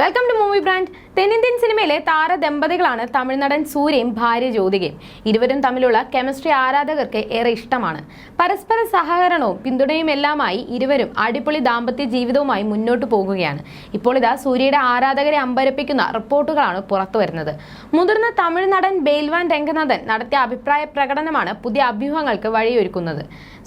Welcome to movie brand തെന്നിന്ത്യൻ സിനിമയിലെ താര ദമ്പതികളാണ് തമിഴ്നടൻ സൂര്യയും ഭാര്യ ജ്യോതികയും. ഇരുവരും തമ്മിലുള്ള കെമിസ്ട്രി ആരാധകർക്ക് ഏറെ ഇഷ്ടമാണ്. പരസ്പര സഹകരണവും പിന്തുണയും എല്ലാമായി ഇരുവരും അടിപൊളി ദാമ്പത്യ ജീവിതവുമായി മുന്നോട്ട് പോകുകയാണ്. ഇപ്പോൾ ഇതാ സൂര്യയുടെ ആരാധകരെ അമ്പരപ്പിക്കുന്ന റിപ്പോർട്ടുകളാണ് പുറത്തു വരുന്നത്. മുതിർന്ന തമിഴ് നടൻ ബെയിൽവാൻ രംഗനാഥൻ നടത്തിയ അഭിപ്രായ പ്രകടനമാണ് പുതിയ അഭ്യൂഹങ്ങൾക്ക് വഴിയൊരുക്കുന്നത്.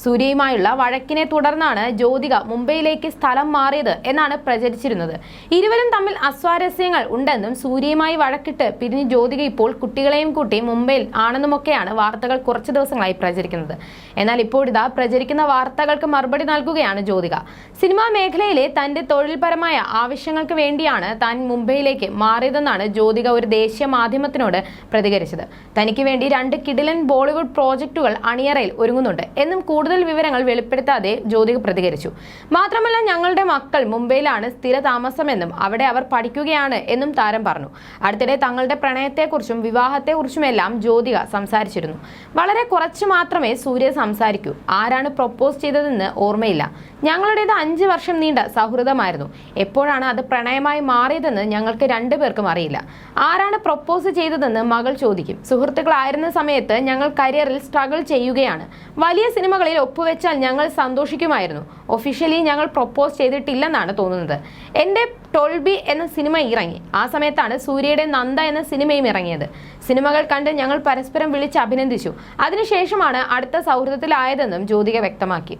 സൂര്യയുമായുള്ള വഴക്കിനെ തുടർന്നാണ് ജ്യോതിക മുംബൈയിലേക്ക് സ്ഥലം മാറിയത് എന്നാണ് പ്രചരിച്ചിരുന്നത്. ഇരുവരും തമ്മിൽ അസ്വാരസ്യങ്ങൾ ഉണ്ടെന്നും സൂര്യയുമായി വഴക്കിട്ട് പിരിഞ്ഞ് ജ്യോതിക ഇപ്പോൾ കുട്ടികളെയും കൂട്ടി മുംബൈയിൽ ആണെന്നുമൊക്കെയാണ് വാർത്തകൾ കുറച്ച് ദിവസങ്ങളായി പ്രചരിക്കുന്നത്. എന്നാൽ ഇപ്പോൾ ഇതാ പ്രചരിക്കുന്ന വാർത്തകൾക്ക് മറുപടി നൽകുകയാണ് ജ്യോതിക. സിനിമാ മേഖലയിലെ തന്റെ തൊഴിൽപരമായ ആവശ്യങ്ങൾക്ക് വേണ്ടിയാണ് താൻ മുംബൈയിലേക്ക് മാറിയതെന്നാണ് ജ്യോതിക ഒരു ദേശീയ മാധ്യമത്തിനോട് പ്രതികരിച്ചത്. തനിക്ക് വേണ്ടി രണ്ട് കിടിലൻ ബോളിവുഡ് പ്രോജക്റ്റുകൾ അണിയറയിൽ ഒരുങ്ങുന്നുണ്ട്. എന്നും കൂടുതൽ വിവരങ്ങൾ വെളിപ്പെടുത്താതെ ജ്യോതിക പ്രതികരിച്ചു. മാത്രമല്ല ഞങ്ങളുടെ മക്കൾ മുംബൈയിലാണ് സ്ഥിര താമസമെന്നും അവിടെ അവർ പഠിക്കുകയാണ് എന്നും താരം പറഞ്ഞു. അടുത്തിടെ തങ്ങളുടെ പ്രണയത്തെക്കുറിച്ചും വിവാഹത്തെക്കുറിച്ചുമെല്ലാം ജ്യോതിക സംസാരിച്ചിരുന്നു. വളരെ കുറച്ച് മാത്രമേ സൂര്യ സംസാരിക്കൂ. ആരാണ് പ്രൊപ്പോസ് ചെയ്തതെന്ന് ഓർമ്മയില്ല. ഞങ്ങളുടേത് അഞ്ച് വർഷം നീണ്ട സൗഹൃദമായിരുന്നു. എപ്പോഴാണ് അത് പ്രണയമായി മാറിയതെന്ന് ഞങ്ങൾക്ക് രണ്ടുപേർക്കും അറിയില്ല. ആരാണ് പ്രൊപ്പോസ് ചെയ്തതെന്ന് മകൾ ചോദിക്കും. സുഹൃത്തുക്കളായിരുന്ന സമയത്ത് ഞങ്ങൾ കരിയറിൽ സ്ട്രഗിൾ ചെയ്യുകയാണ്. വലിയ സിനിമകളിൽ ഒപ്പുവെച്ചാൽ ഞങ്ങൾ സന്തോഷിക്കുമായിരുന്നു. ഒഫീഷ്യലി ഞങ്ങൾ പ്രൊപ്പോസ് ചെയ്തിട്ടില്ലെന്നാണ് തോന്നുന്നത്. എന്റെ ടോൾബി എന്ന സിനിമ ഇറങ്ങി. ആ സമയത്താണ് സൂര്യയുടെ നന്ദ എന്ന സിനിമയും ഇറങ്ങിയത്. സിനിമകൾ കണ്ട് ഞങ്ങൾ പരസ്പരം വിളിച്ച് അഭിനന്ദിച്ചു. അതിനുശേഷമാണ് അടുത്ത സൗഹൃദത്തിലായതെന്നും ജ്യോതിക വ്യക്തമാക്കി.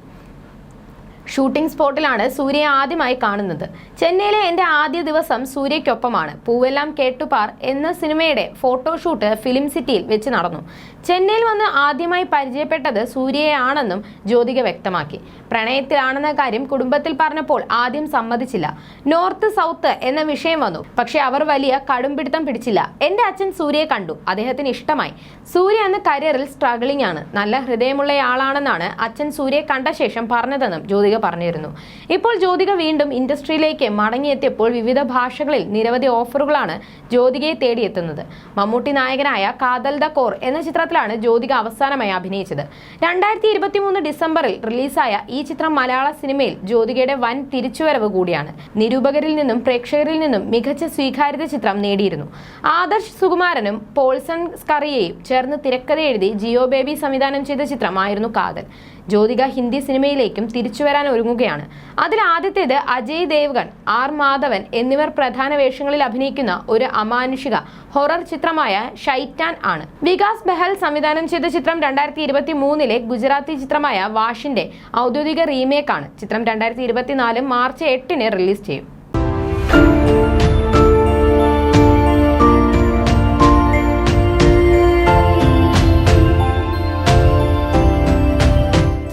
ഷൂട്ടിംഗ് സ്പോട്ടിലാണ് സൂര്യയെ ആദ്യമായി കാണുന്നത്. ചെന്നൈയിലെ എന്റെ ആദ്യ ദിവസം സൂര്യയ്ക്കൊപ്പമാണ്. പൂവെല്ലാം കേട്ടുപാർ എന്ന സിനിമയുടെ ഫോട്ടോഷൂട്ട് ഫിലിം സിറ്റിയിൽ വെച്ച് നടന്നു. ചെന്നൈയിൽ വന്ന് ആദ്യമായി പരിചയപ്പെട്ടത് സൂര്യയാണെന്നും ജ്യോതിക വ്യക്തമാക്കി. പ്രണയത്തിലാണെന്ന കാര്യം കുടുംബത്തിൽ പറഞ്ഞപ്പോൾ ആദ്യം സമ്മതിച്ചില്ല. നോർത്ത് സൗത്ത് എന്ന വിഷയം വന്നു. പക്ഷെ അവർ വലിയ കടുംപിടുത്തം പിടിച്ചില്ല. എന്റെ അച്ഛൻ സൂര്യയെ കണ്ടു. അദ്ദേഹത്തിന് ഇഷ്ടമായി. സൂര്യ എന്ന കരിയറിൽ സ്ട്രഗ്ലിംഗ് ആണ്. നല്ല ഹൃദയമുള്ളയാളാണെന്നാണ് അച്ഛൻ സൂര്യയെ കണ്ട ശേഷം പറഞ്ഞതെന്നും ജ്യോതിക പറഞ്ഞിരുന്നു. ഇപ്പോൾ ജ്യോതിക വീണ്ടും ഇൻഡസ്ട്രിയിലേക്ക് മടങ്ങിയെത്തിയപ്പോൾ വിവിധ ഭാഷകളിൽ നിരവധി ഓഫറുകളാണ് ജ്യോതികയെ തേടിയെത്തുന്നത്. മമ്മൂട്ടി നായകനായ കാതൽ ദ കോർ എന്ന ചിത്രത്തിലാണ് ജ്യോതിക അവസാനമായി അഭിനയിച്ചത്. രണ്ടായിരത്തി ഇരുപത്തി മൂന്ന് ഡിസംബറിൽ റിലീസായ ഈ ചിത്രം മലയാള സിനിമയിൽ ജ്യോതികയുടെ വൻ തിരിച്ചുവരവ് കൂടിയാണ്. നിരൂപകരിൽ നിന്നും പ്രേക്ഷകരിൽ നിന്നും മികച്ച സ്വീകാര്യത ചിത്രം നേടിയിരുന്നു. ആദർശ് സുകുമാരനും പോൾസൺ സ്കറിയയും ചേർന്ന് തിരക്കഥ എഴുതി ജിയോ ബേബി സംവിധാനം ചെയ്ത ചിത്രമായിരുന്നു കാതൽ. ജ്യോതിക ഹിന്ദി സിനിമയിലേക്കും തിരിച്ചുവരാൻ ഒരുങ്ങുകയാണ്. അതിൽ ആദ്യത്തേത് അജയ് ദേവ്ഗൺ ആർ മാധവൻ എന്നിവർ പ്രധാന വേഷങ്ങളിൽ അഭിനയിക്കുന്ന ഒരു അമാനുഷിക ഹൊറർ ചിത്രമായ ഷൈറ്റാൻ ആണ്. വികാസ് ബെഹൽ സംവിധാനം ചെയ്ത ചിത്രം രണ്ടായിരത്തി ഇരുപത്തി മൂന്നിലെ ഗുജറാത്തി ചിത്രമായ വാഷിന്റെ ഔദ്യോഗിക റീമേക്കാണ്. ചിത്രം രണ്ടായിരത്തി ഇരുപത്തിനാല് മാർച്ച് എട്ടിന് റിലീസ് ചെയ്യും.